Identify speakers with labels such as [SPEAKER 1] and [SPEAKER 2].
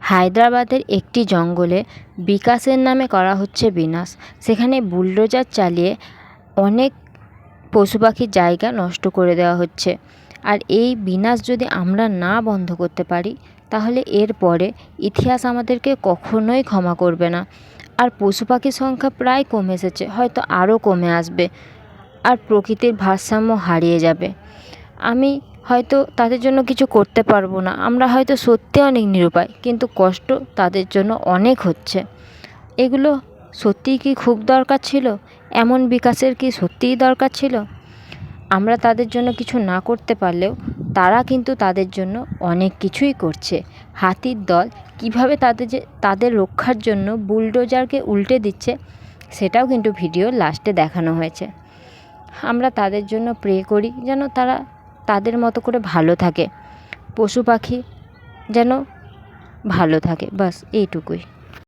[SPEAKER 1] হায়দ্রাবাদের একটি জঙ্গলে বিকাশের নামে করা হচ্ছে বিনাশ। সেখানে বুলডোজার চালিয়ে অনেক পশু পাখির জায়গা নষ্ট করে দেওয়া হচ্ছে। আর এই বিনাশ যদি আমরা না বন্ধ করতে পারি, তাহলে এরপরে ইতিহাস আমাদেরকে কখনোই ক্ষমা করবে না। আর পশু পাখির সংখ্যা প্রায় কমে এসেছে, হয়তো আরও কমে আসবে। আর প্রকৃতির ভারসাম্য হারিয়ে যাবে। আমি হয়তো তাদের জন্য কিছু করতে পারব না। আমরা হয়তো সত্যি অনেক নিরুপায়, কিন্তু কষ্ট তাদের জন্য অনেক হচ্ছে। এগুলো সত্যিই কি খুব দরকার ছিল? এমন বিকাশের কি সত্যিই দরকার ছিল? আমরা তাদের জন্য কিছু না করতে পারলেও তারা কিন্তু তাদের জন্য অনেক কিছুই করছে। হাতির দল কীভাবে তাদের যে, তাদের রক্ষার জন্য বুলডোজারকে উল্টে দিচ্ছে, সেটাও কিন্তু ভিডিও লাস্টে দেখানো হয়েছে। আমরা তাদের জন্য প্রে করি যেন তারা তাদের মতো করে ভালো থাকে। পশু পাখি যেন ভালো থাকে ব্যাস এইটুকুই।